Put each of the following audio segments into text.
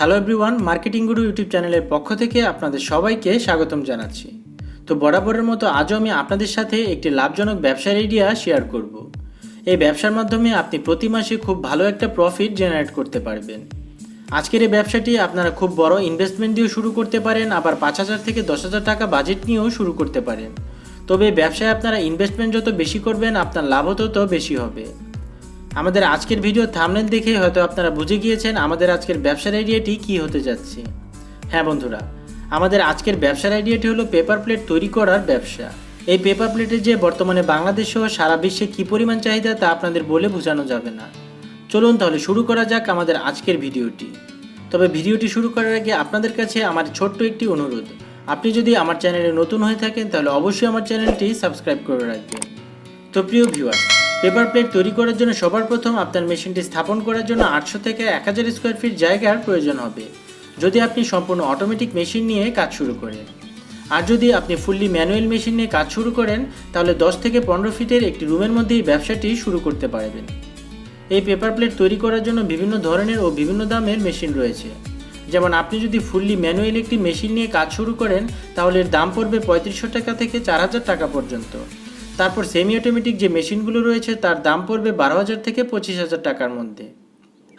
Hello everyone marketing Guru YouTube চ্যানেলের পক্ষ থেকে আপনাদের সবাইকে স্বাগতম জানাচ্ছি। তো বরাবরের মতো আজও আমি আপনাদের সাথে একটি লাভজনক ব্যবসার আইডিয়া শেয়ার করব। এই ব্যবসার মাধ্যমে আপনি প্রতি মাসে খুব ভালো একটা প্রফিট জেনারেট করতে পারবেন। আজকের এই ব্যবসাটি আপনারা খুব বড় ইনভেস্টমেন্ট দিয়েও শুরু করতে পারেন, আবার পাঁচ হাজার থেকে দশ হাজার টাকা বাজেট নিয়েও শুরু করতে পারেন। তবে ব্যবসায় আপনারা ইনভেস্টমেন্ট যত বেশি করবেন, আপনার লাভও তত বেশি হবে। আমাদের আজকের ভিডিও থামনেল দেখে হয়তো আপনারা বুঝে গিয়েছেন আমাদের আজকের ব্যবসার আইডিয়াটি কি হতে যাচ্ছে। হ্যাঁ বন্ধুরা, আমাদের আজকের ব্যবসার আইডিয়াটি হলো পেপার প্লেট তৈরি করার ব্যবসা। এই পেপার প্লেটের যে বর্তমানে বাংলাদেশ সহ সারা বিশ্বে কী পরিমাণ চাহিদা তা আপনাদের বলে বোঝানো যাবে না। চলুন তাহলে শুরু করা যাক আমাদের আজকের ভিডিওটি তবে ভিডিওটি শুরু করার আগে আপনাদের কাছে আমার ছোট্ট একটি অনুরোধ। আপনি যদি আমার চ্যানেলে নতুন হয়ে থাকেন তাহলে অবশ্যই আমার চ্যানেলটি সাবস্ক্রাইব করে রাখবেন। তো প্রিয় ভিউয়ার পেপার প্লেট তৈরি করার জন্য সবার প্রথম আপনার মেশিনটি স্থাপন করার জন্য আটশো থেকে এক হাজার স্কোয়ার ফিট জায়গার প্রয়োজন হবে। যদি আপনি সম্পূর্ণ অটোমেটিক মেশিন নিয়ে কাজ শুরু করেন। আর যদি আপনি ফুললি ম্যানুয়াল মেশিন নিয়ে কাজ শুরু করেন, তাহলে দশ থেকে পনেরো ফিটের একটি রুমের মধ্যেই ব্যবসাটি শুরু করতে পারবেন। এই পেপার প্লেট তৈরি করার জন্য বিভিন্ন ধরনের ও বিভিন্ন দামের মেশিন রয়েছে। যেমন আপনি যদি ফুললি ম্যানুয়াল একটি মেশিন নিয়ে কাজ শুরু করেন, তাহলে এর দাম পড়বে পঁয়ত্রিশশো টাকা থেকে চার হাজার টাকা পর্যন্ত। তারপর সেমি অটোমেটিক যে মেশিনগুলো রয়েছে, তার দাম পড়বে বারো হাজার থেকে পঁচিশ হাজার টাকার মধ্যে।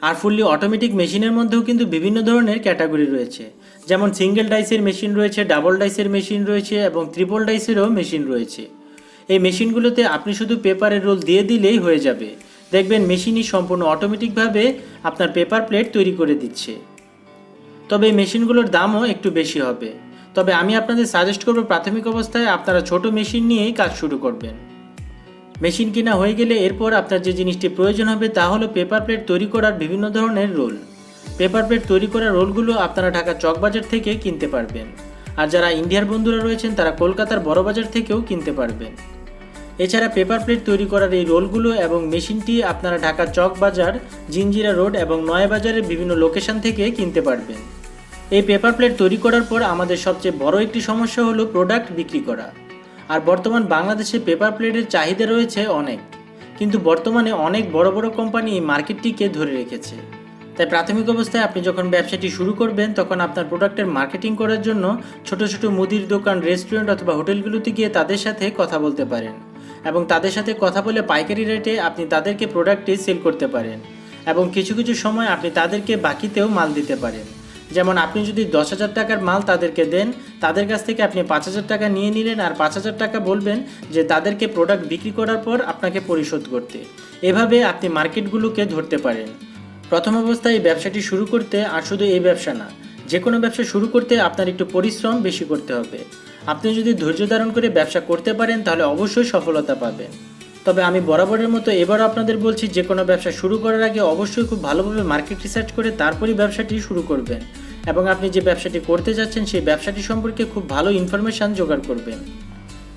আর ফুললি অটোমেটিক মেশিনের মধ্যেও কিন্তু বিভিন্ন ধরনের ক্যাটাগরি রয়েছে। যেমন সিঙ্গেল ডাইসের মেশিন রয়েছে ডাবল ডাইসের মেশিন রয়েছে, এবং ত্রিপল ডাইসেরও মেশিন রয়েছে। এই মেশিনগুলোতে আপনি শুধু পেপারের রোল দিয়ে দিলেই হয়ে যাবে। দেখবেন মেশিনই সম্পূর্ণ অটোমেটিকভাবে আপনার পেপার প্লেট তৈরি করে দিচ্ছে। তবে এই মেশিনগুলোর দামও একটু বেশি হবে। তবে আমি আপনাদের সাজেস্ট করব প্রাথমিক অবস্থায় আপনারা ছোট মেশিন নিয়েই কাজ শুরু করবেন। মেশিন কিনা হয়ে গেলে এরপর আপনার যে জিনিসটি প্রয়োজন হবে তা হলো পেপার প্লেট তৈরি করার বিভিন্ন ধরনের রোল। পেপার প্লেট তৈরি করার রোলগুলো আপনারা ঢাকা চকবাজার থেকে কিনতে পারবেন। আর যারা ইন্ডিয়ার বন্ধুরা রয়েছেন তারা কলকাতার বড় বাজার থেকেও কিনতে পারবেন। এছাড়া পেপার প্লেট তৈরি করার এই রোলগুলো এবং মেশিনটি আপনারা ঢাকা চক বাজার জিঞ্জিরা রোড এবং নয়াবাজারের বিভিন্ন লোকেশন থেকে কিনতে পারবেন। এই পেপার প্লেট তৈরি করার পর আমাদের সবচেয়ে বড় একটি সমস্যা হলো প্রোডাক্ট বিক্রি করা। আর বর্তমান বাংলাদেশে পেপার প্লেটের চাহিদা রয়েছে অনেক। কিন্তু বর্তমানে অনেক বড় বড় কোম্পানি এই মার্কেটটিকে ধরে রেখেছে। তাই প্রাথমিক অবস্থায় আপনি যখন ব্যবসাটি শুরু করবেন, তখন আপনার প্রোডাক্টের মার্কেটিং করার জন্য ছোট ছোট মুদির দোকান রেস্টুরেন্ট অথবা হোটেলগুলোতে গিয়ে তাদের সাথে কথা বলতে পারেন। এবং তাদের সাথে কথা বলে পাইকারি রেটে আপনি তাদেরকে প্রোডাক্টটি সেল করতে পারেন। এবং কিছু কিছু সময় আপনি তাদেরকে বাকিতেও মাল দিতে পারেন। যেমন আপনি যদি দশ হাজার টাকার মাল তাদেরকে দেন, তাদের কাছ থেকে আপনি পাঁচ হাজার টাকা নিয়ে নিলেন আর পাঁচ হাজার টাকা বলবেন যে তাদেরকে প্রোডাক্ট বিক্রি করার পর আপনাকে পরিশোধ করতে। এভাবে আপনি মার্কেটগুলোকে ধরতে পারেন। প্রথম অবস্থায় এই ব্যবসাটি শুরু করতে আর শুধু এই ব্যবসা না, যে কোনো ব্যবসা শুরু করতে আপনার একটু পরিশ্রম বেশি করতে হবে। আপনি যদি ধৈর্য ধারণ করে ব্যবসা করতে পারেন, তাহলে অবশ্যই সফলতা পাবেন। তবে আমি বরাবরের মতো এবারও আপনাদের বলছি, যে কোনো ব্যবসা শুরু করার আগে অবশ্যই খুব ভালোভাবে মার্কেট রিসার্চ করে তারপরই ব্যবসাটি শুরু করবেন। এবং আপনি যে ব্যবসাটি করতে যাচ্ছেন, সেই ব্যবসাটি সম্পর্কে খুব ভালো ইনফরমেশান জোগাড় করবেন।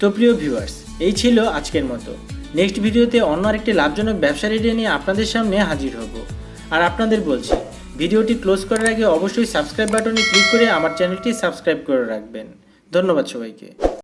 তো প্রিয় ভিউয়ার্স এই ছিল আজকের মতো। নেক্সট ভিডিওতে অন্য আরেকটি লাভজনক ব্যবসার আইডিয়া নিয়ে আপনাদের সামনে হাজির হব। আর আপনাদের বলছি, ভিডিওটি ক্লোজ করার আগে অবশ্যই সাবস্ক্রাইব বাটনে ক্লিক করে আমার চ্যানেলটি সাবস্ক্রাইব করে রাখবেন। ধন্যবাদ সবাইকে।